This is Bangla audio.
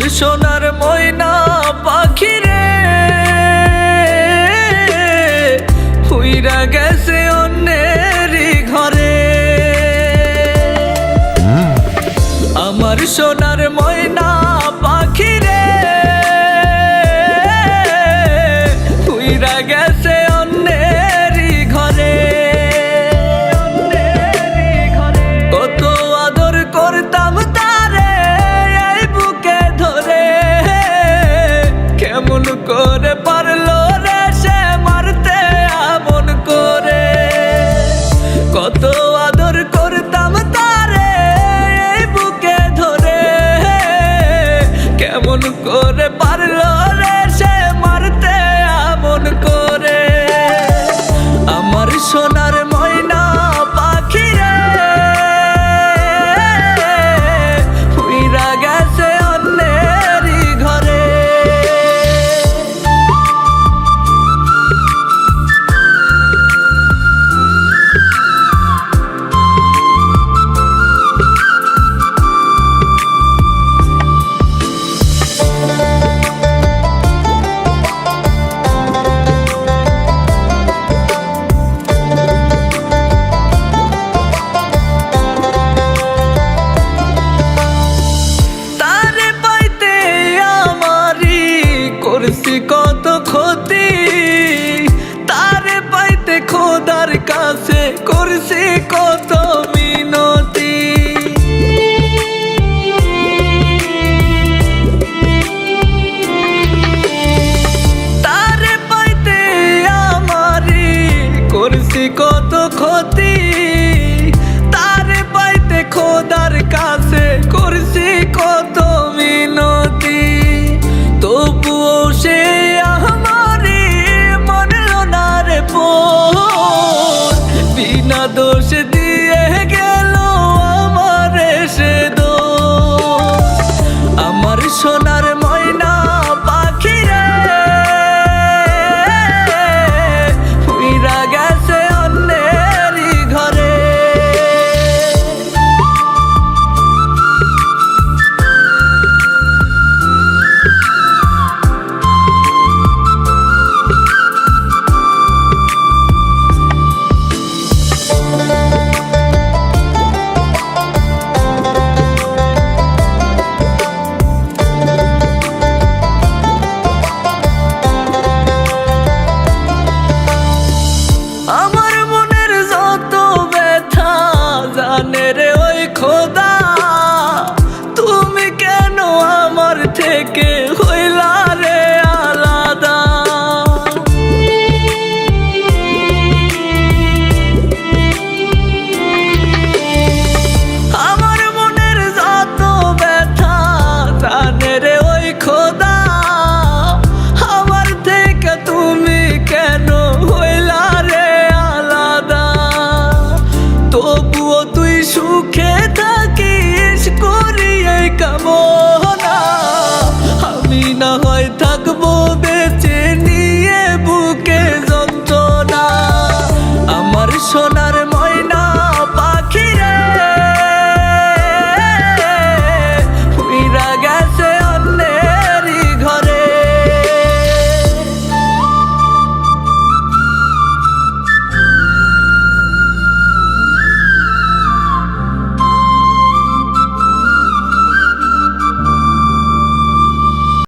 তোর সোনার ময়না পাখি রে। হুইরা গেছে অন্যের ঘরে। আমার সোনা